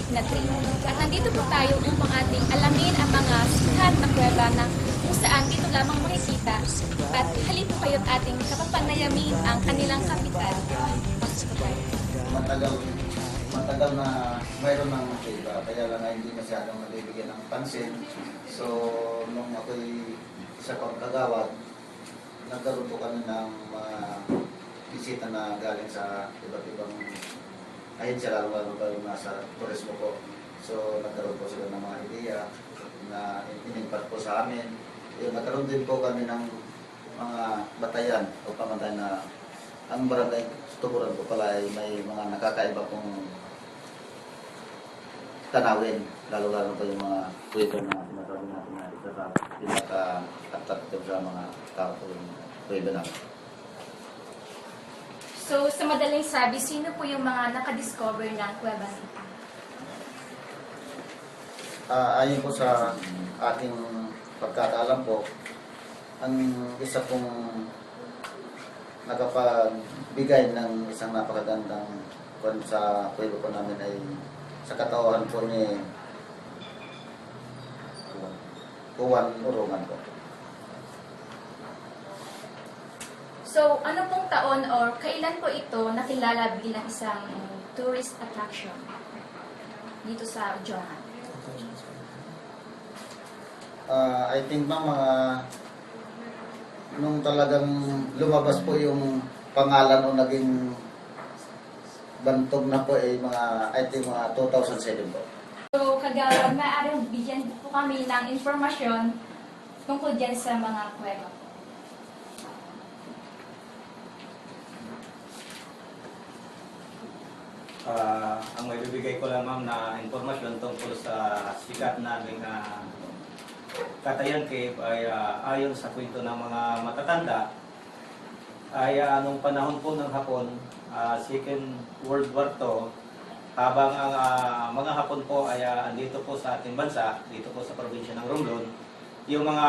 Trick na Trick. At nandito po tayo upang ating alamin ang mga sikat na kuweba na kung saan dito lamang makikita at halip po kayo't ating kapapanayamin ang kanilang kapital. matagal matagal na mayroon ng iba kaya lang ay hindi masyadong nabibigyan ng pansin so nung ako'y isa pang nagkaroon po kami ng mga bisita na galing sa iba't ibang ahensya lalo lalo pa yung turismo po so nagkaroon po sila ng mga ideya na inimpat po sa amin. Yun, nagkaroon din po kami ng mga batayan o pamatay na ang barangay tuburan ko pala ay may mga nakakaiba pong tanawin, lalo-lalo pa yung mga Twitter na sinasabi natin na pinaka-attractive sa mga tao po yung Twitter namin. So, sa madaling sabi, sino po yung mga nakadiscover ng Cueva City? Ah, ayon po sa ating pagkakaalam po, ang isa pong nakapagbigay ng isang napakagandang kwan sa pueblo po namin ay sa katawan po ni Juan Urungan po. So, ano pong taon or kailan po ito nakilala bilang isang tourist attraction dito sa Johan? Ah, I think ma'am, mga nung talagang lumabas po yung pangalan o naging bantog na po ay mga, I think mga 2007 po. So, kagawad, maaaring bigyan po kami ng informasyon tungkol dyan sa mga kuweba Ah, ang may bibigay ko lang ma'am na impormasyon tungkol sa sikat naming uh, Katayan Cave ay ah, ayon sa kwento ng mga matatanda ay ah, nung panahon po ng Hapon, ah, Second World War II, habang ang ah, mga Hapon po ay ah, andito po sa ating bansa, dito po sa probinsya ng Romblon, yung mga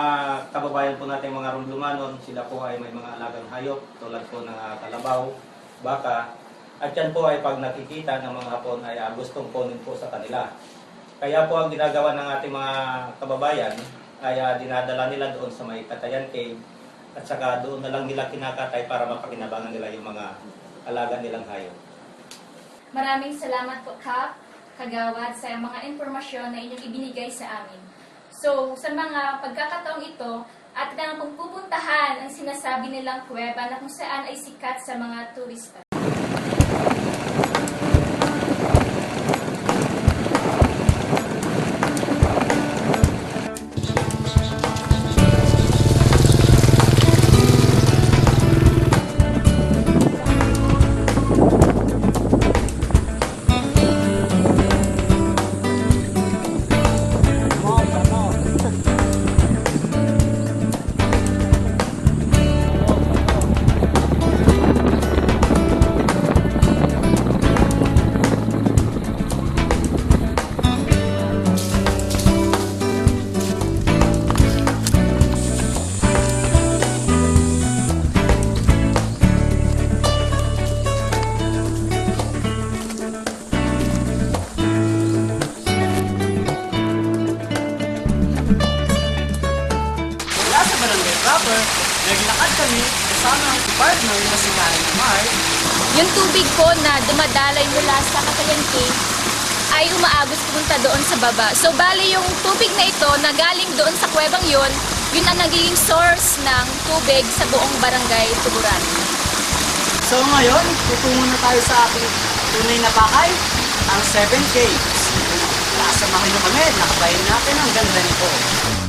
kababayan po natin mga Romlumanon, sila po ay may mga alagang hayop tulad po ng ah, kalabaw, baka, at yan po ay pag nakikita ng mga Hapon ay ah, gustong kunin po sa kanila. Kaya po ang ginagawa ng ating mga kababayan ay ah, dinadala nila doon sa may Katayan Cave at saka doon na lang nila kinakatay para mapakinabangan nila yung mga alaga nilang hayop. Maraming salamat po, Kap, Kagawad, sa mga impormasyon na inyong ibinigay sa amin. So, sa mga pagkakataong ito, at na pupuntahan ang sinasabi nilang kuweba na kung saan ay sikat sa mga turista. Kami kasama ang partner na si Karen Amar Yung tubig po na dumadalay mula sa Katayan Cave ay umaagos pumunta doon sa baba. So, bali yung tubig na ito na galing doon sa kuwebang yun, yun ang nagiging source ng tubig sa buong barangay Tuburan. So ngayon, tutungo na tayo sa ating tunay na bakay, ang Seven Caves. Nakasamahan nyo kami, nakabayin natin ang ganda nito.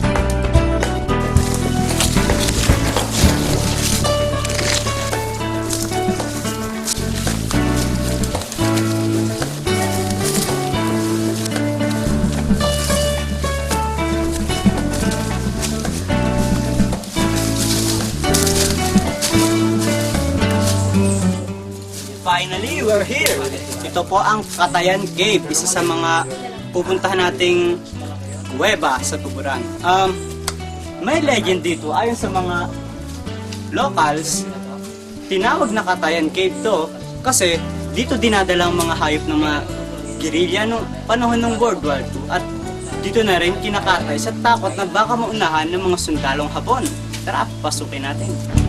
Finally, we're here! Ito po ang Katayan Cave, isa sa mga pupuntahan nating kuweba sa Tuburan. Um, may legend dito, ayon sa mga locals, tinawag na Katayan Cave to kasi dito dinadala ang mga hayop ng mga guerrilla nung panahon ng World War II at dito na rin kinakatay sa takot na baka maunahan ng mga sundalong Hapon. Tara, pasukin natin.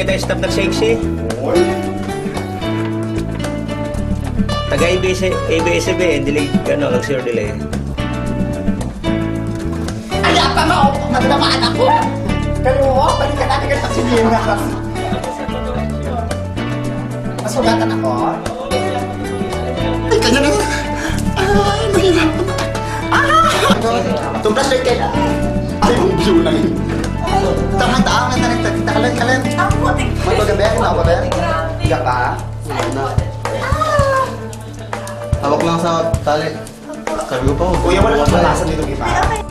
Nga nito itong ita stop ng sexy. Taga ABS, ABS-CBN, delay, ano, luxury delay. Ay, apa mo? Magdamaan ako. Pero, balik ka natin sa sinilas. Masugatan ako. Ay, kanya na. Ay, mahirap. Ah! Tumplas lang kayo. Ay, ang view lang. Tamang taangan na rin. Takalan, kalan. Magpagabi, ano ba ba? Higa ka? Hawak lang sa tali. Sabi ko pa, Kuya, wala kang malasan dito, Gipa.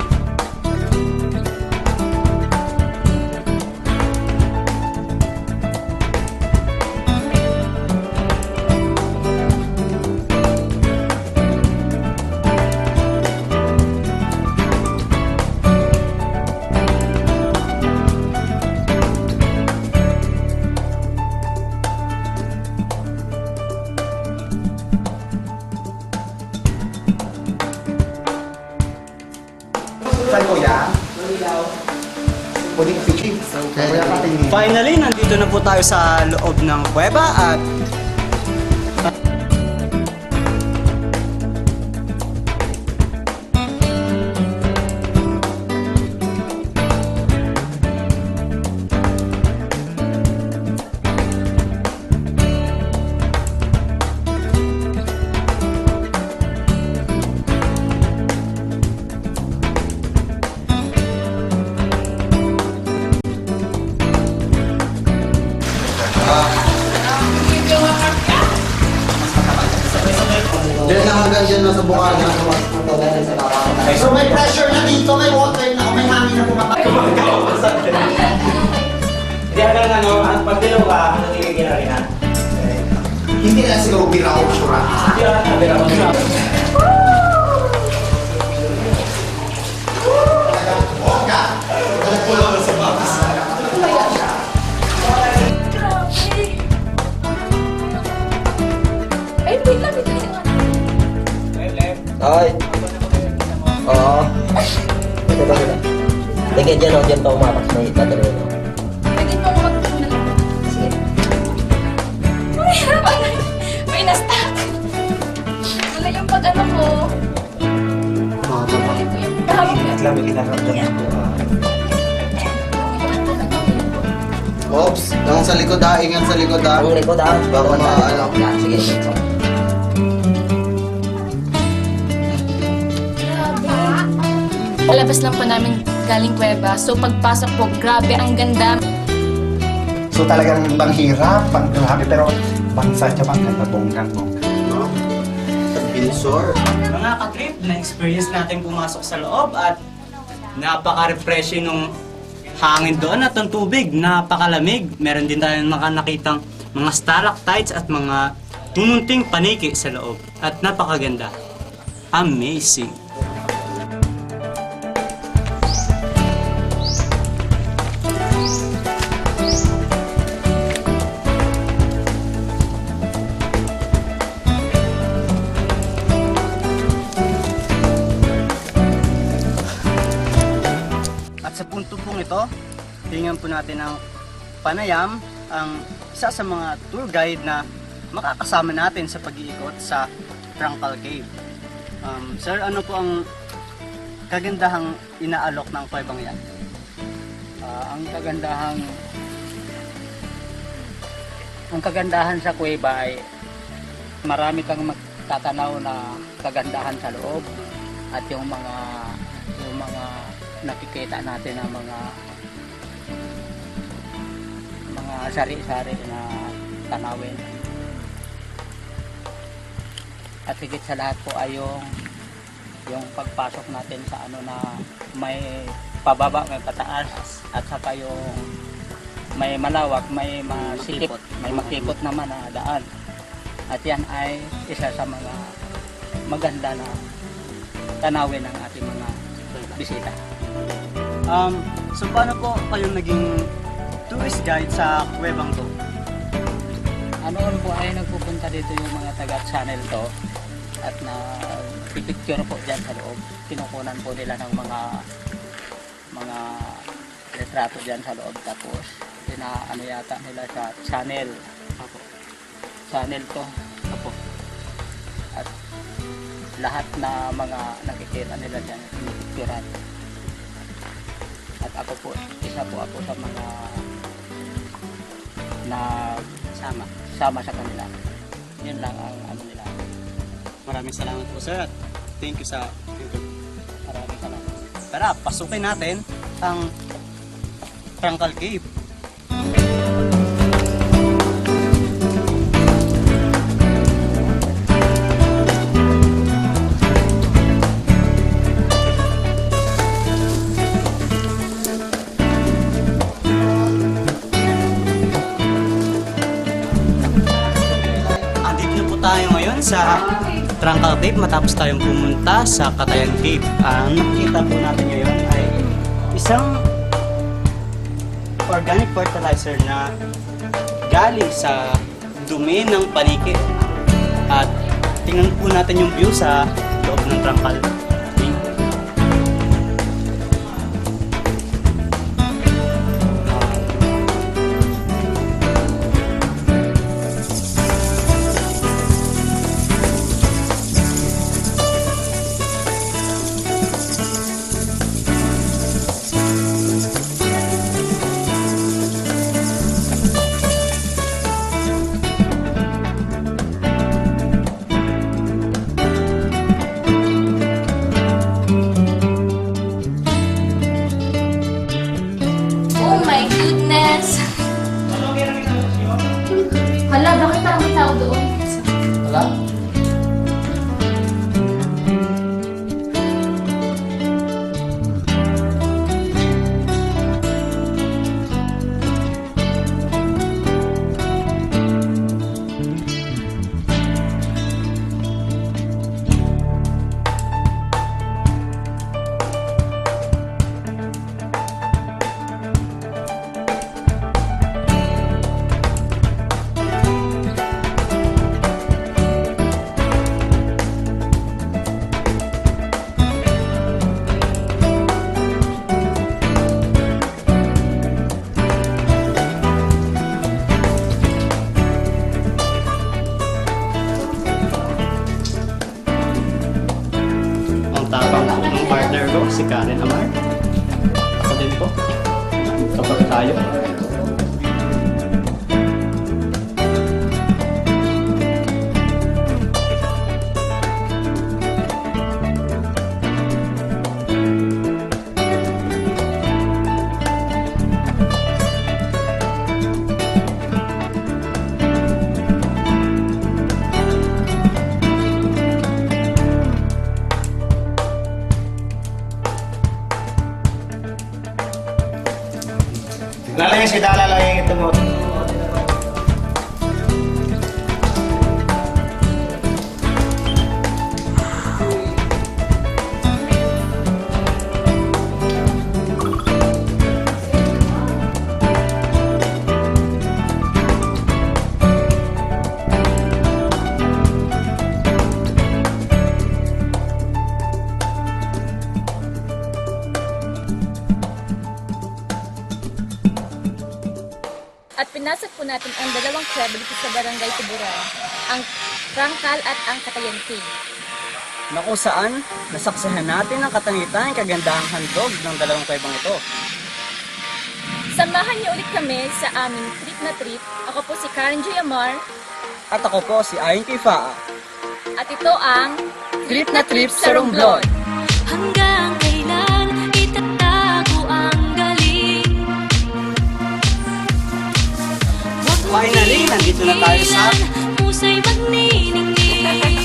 Saan, Kuya? Ka fishing. Kuya, patingin. Finally, nandito na po tayo sa loob ng kuweba at hanggang dyan nasa bukal na. So may pressure na dito, may water na, may hangin na pumapasok. Hindi hanggang ano, ang pagdilaw ka, natigigil na rin ha. Hindi na siguro bira o sura. Hindi lang, sabi ako siya. Pag Labi kinakaramdaman ko. Oops, yung sa likod ha, ingat sa likod ha. Ang likod ah. Baka maano. Yan, sige. sige. Palabas lang po namin galing kuweba. So pagpasok po, grabe ang ganda. So talagang bang hirap, bang grabe, pero bang sadya bang ganda bonggang bonggang. Binsor. mga katrip na experience natin pumasok sa loob at napaka-refreshing ng hangin doon at ang tubig, napakalamig. Meron din tayong mga nakitang mga stalactites at mga mumunting paniki sa loob. At napakaganda. Amazing. Sa punto pong ito, tingnan po natin ang panayam, ang isa sa mga tour guide na makakasama natin sa pag-iikot sa Trangkal Cave. Um, sir, ano po ang kagandahang inaalok ng kuwebang yan? Ah, ang kagandahang ang kagandahan sa kuweba ay marami kang magtatanaw na kagandahan sa loob at yung mga nakikita natin na mga mga sari-sari na tanawin. At higit sa lahat po ay yung yung pagpasok natin sa ano na may pababa may pataas at saka yung may malawak may masikip may makipot naman na daan. At yan ay isa sa mga maganda na tanawin ng ating mga bisita Um, so paano po kayo naging tourist guide sa kuwebang to? ano po ay nagpupunta dito yung mga taga channel to at na picture po dyan sa loob kinukunan po nila ng mga mga retrato dyan sa loob tapos ano yata nila sa channel Apo. channel to Apo. at lahat na mga nakikita nila dyan pinipicturan at ako po isa po ako sa mga na Sama. sama sa kanila. Yun lang ang ano nila. Maraming salamat po sir at thank you sa Maraming salamat. Tara, pasukin natin ang Trangkal Cave. Sa Trangkal Cave matapos tayong pumunta sa Katayan Cave. Ang nakita po natin ngayon ay isang organic fertilizer na galing sa dumi ng panikit. At tingnan po natin yung view sa loob ng Trangkal bakit natin ang dalawang club dito sa Barangay Tuburan, ang Trangkal at ang Katayan Cave. Na kung saan, nasaksihan natin ang katangitan kagandahang handog ng dalawang kuwebang ito. Samahan niyo ulit kami sa aming trip na trip. Ako po si Karen Joy Amar At ako po si Ayon Kifaa. at ito ang Trip na trip sa Romblon. Hanggang Finally, nandito na tayo sa musa'y magniningning.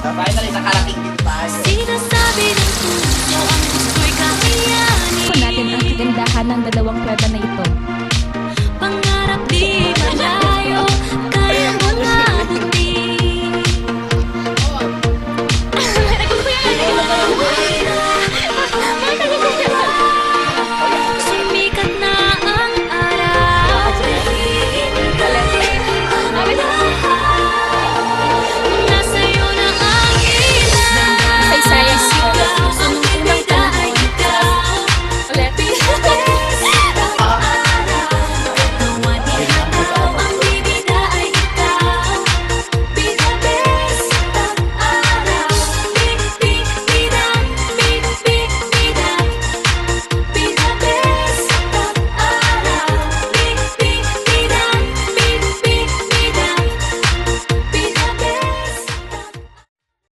Finally, nakarating din tayo. Sinasabi ng puso ang gusto'y kakayanin natin ang kagandahan ng dalawang kuweba na ito.